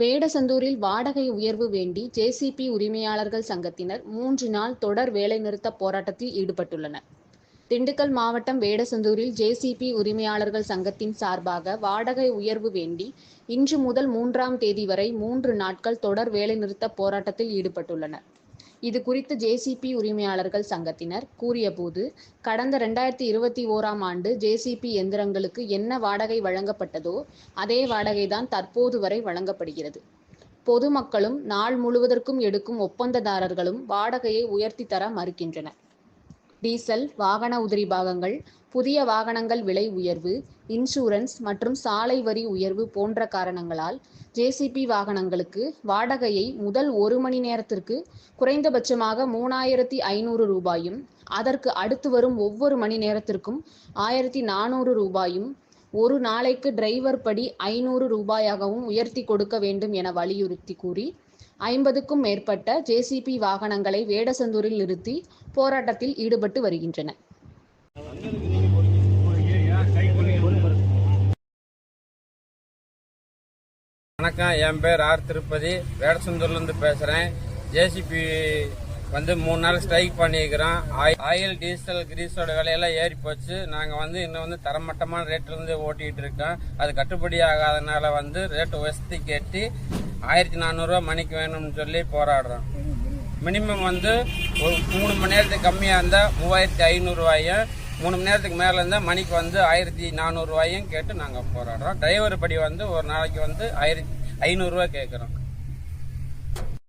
வேடசந்தூரில் வாடகை உயர்வு வேண்டி ஜேசிபி உரிமையாளர்கள் சங்கத்தினர் மூன்று நாள் தொடர் வேலைநிறுத்த போராட்டத்தில் ஈடுபட்டுள்ளனர். திண்டுக்கல் மாவட்டம் வேடசந்தூரில் ஜேசிபி உரிமையாளர்கள் சங்கத்தின் சார்பாக வாடகை உயர்வு வேண்டி இன்று முதல் மூன்றாம் தேதி வரை மூன்று நாட்கள் தொடர் வேலைநிறுத்த போராட்டத்தில் ஈடுபட்டுள்ளனர். இதுகுறித்து ஜேசிபி உரிமையாளர்கள் சங்கத்தினர் கூறியபோது, கடந்த ரெண்டாயிரத்தி இருபத்தி ஓராம் ஆண்டு ஜேசிபி எந்திரங்களுக்கு என்ன வாடகை வழங்கப்பட்டதோ, அதே வாடகைதான் தற்போது வரை வழங்கப்படுகிறது. பொதுமக்களும், நாள் முழுவதற்கும் எடுக்கும் ஒப்பந்ததாரர்களும் வாடகையை உயர்த்தி தர மறுக்கின்றனர். டீசல், வாகன உதிரி பாகங்கள், புதிய வாகனங்கள் விலை உயர்வு, இன்சூரன்ஸ் மற்றும் சாலை வரி உயர்வு போன்ற காரணங்களால் ஜேசிபி வாகனங்களுக்கு வாடகையை முதல் ஒரு மணி நேரத்திற்கு குறைந்தபட்சமாக மூணாயிரத்தி ஐநூறு ரூபாயும், அதற்கு அடுத்து வரும் ஒவ்வொரு மணி நேரத்திற்கும் ஆயிரத்தி நானூறு ரூபாயும், ஒரு நாளைக்கு டிரைவர் படி ஐநூறு ரூபாயாகவும் உயர்த்தி கொடுக்க வேண்டும் என வலியுறுத்தி கூறி, ஐம்பதுக்கும் மேற்பட்ட ஜேசிபி வாகனங்களை வேடசந்தூரில் நிறுத்தி போராட்டத்தில் ஈடுபட்டு வருகின்றன வணக்கம். என் பேர் ஆர் திருப்பதி. வேடசந்தூர்லேருந்து பேசுகிறேன் ஜேசிபி வந்து மூணு நாள் ஸ்ட்ரைக் பண்ணியிருக்கிறோம். ஆயில் டீசல் கிரீஸோட விலையெல்லாம் ஏறி போச்சு. நாங்கள் வந்து இன்னும் வந்து தரமட்டமான ரேட்லேருந்து ஓட்டிகிட்டு இருக்கோம். அது கட்டுப்படி ஆகாதனால வந்து ரேட்டு உயர்த்தி கேட்டு ஆயிரத்தி நானூறுரூவா மணிக்கு வேணும்னு சொல்லி போராடுறோம். மினிமம் வந்து ஒரு மூணு மணி நேரத்துக்கு கம்மியாக இருந்தால் மூவாயிரத்தி ஐநூறுரூவாயும் மூணு மணி நேரத்துக்கு மேலே இருந்தால் மணிக்கு வந்து ஆயிரத்தி நானூறுரூவாயும் கேட்டு நாங்கள் போராடுறோம். டிரைவர் படி வந்து ஒரு நாளைக்கு வந்து ஆயிரத்தி ஐநூறுரூவா கேட்குறோம்